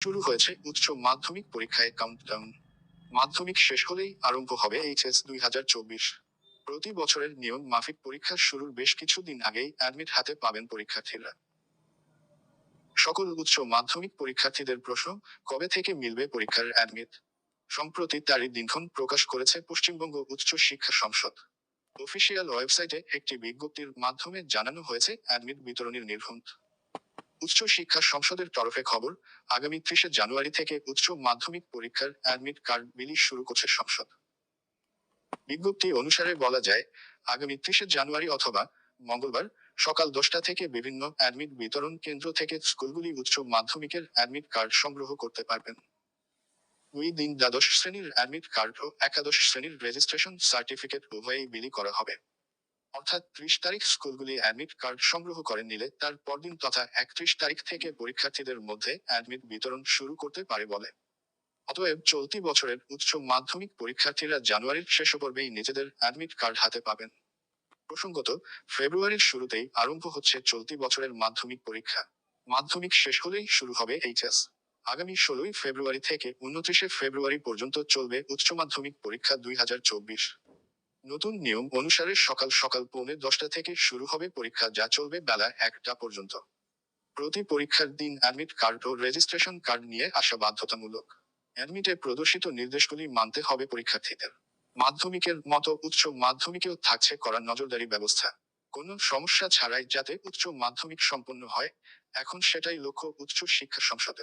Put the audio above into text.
শুরু হয়েছে উচ্চ মাধ্যমিক পরীক্ষায় কাউন্টডাউন মাধ্যমিক শেষ হলেই আরম্ভ হবে এইচএস দুই হাজার চব্বিশ। প্রতি বছরের নিয়ম মাফিক পরীক্ষা শুরুর বেশ কিছুদিন আগেই অ্যাডমিট হাতে পাবেন পরীক্ষার্থীরা। সকল উচ্চ মাধ্যমিক পরীক্ষার্থীদের প্রশ্ন, কবে থেকে মিলবে পরীক্ষার অ্যাডমিট সম্প্রতি তারই দিনক্ষণ প্রকাশ করেছে পশ্চিমবঙ্গ উচ্চ শিক্ষা সংসদ। অফিসিয়াল ওয়েবসাইটে একটি বিজ্ঞপ্তির মাধ্যমে জানানো হয়েছে অ্যাডমিট বিতরণের নির্ঘণ্ট উচ্চ শিক্ষা সংসদের তরফে খবর, আগামী ত্রিশে জানুয়ারি থেকে উচ্চ মাধ্যমিক পরীক্ষার অ্যাডমিট কার্ড বিলি শুরু করছে সংসদ। বিজ্ঞপ্তি অনুসারে বলা যায়, আগামী ত্রিশে জানুয়ারি অথবা মঙ্গলবার সকাল দশটা থেকে বিভিন্ন অ্যাডমিট বিতরণ কেন্দ্র থেকে স্কুলগুলি উচ্চ মাধ্যমিকের অ্যাডমিট কার্ড সংগ্রহ করতে পারবেন। দুই দিন দ্বাদশ শ্রেণির অ্যাডমিট কার্ড ও একাদশ শ্রেণির রেজিস্ট্রেশন সার্টিফিকেট উভয়ই বিলি করা হবে। অর্থাৎ ত্রিশ তারিখ স্কুলগুলি অ্যাডমিট কার্ড সংগ্রহ করে নিলে তার পরদিন তথা একত্রিশ তারিখ থেকে পরীক্ষার্থীদের মধ্যে অ্যাডমিট বিতরণ শুরু করতে পারে বলে। অতএব চলতি বছরের উচ্চ মাধ্যমিক পরীক্ষার্থীরা জানুয়ারির শেষ পর্বেই নিজেদের অ্যাডমিট কার্ড হাতে পাবেন। প্রসঙ্গত, ফেব্রুয়ারির শুরুতেই আরম্ভ হচ্ছে চলতি বছরের মাধ্যমিক পরীক্ষা। মাধ্যমিক শেষ হলেই শুরু হবে এইচএস আগামী ষোলোই ফেব্রুয়ারি থেকে উনত্রিশে ফেব্রুয়ারি পর্যন্ত চলবে উচ্চ মাধ্যমিক পরীক্ষা দুই হাজার চব্বিশ। নতুন নিয়ম অনুসারে সকাল সকাল পৌনে দশটা থেকে শুরু হবে পরীক্ষা, যা চলবে বেলা একটা পর্যন্ত। প্রতি পরীক্ষার দিন অ্যাডমিট কার্ড ও রেজিস্ট্রেশন কার্ড নিয়ে আসা বাধ্যতামূলক। অ্যাডমিটে প্রদর্শিত নির্দেশগুলি মানতে হবে পরীক্ষার্থীদের। মাধ্যমিকের মতো উচ্চ মাধ্যমিকেও থাকছে করা নজরদারি ব্যবস্থা। কোনো সমস্যা ছাড়াই যাতে উচ্চ মাধ্যমিক সম্পন্ন হয়, এখন সেটাই লক্ষ্য উচ্চ শিক্ষা সংসদের।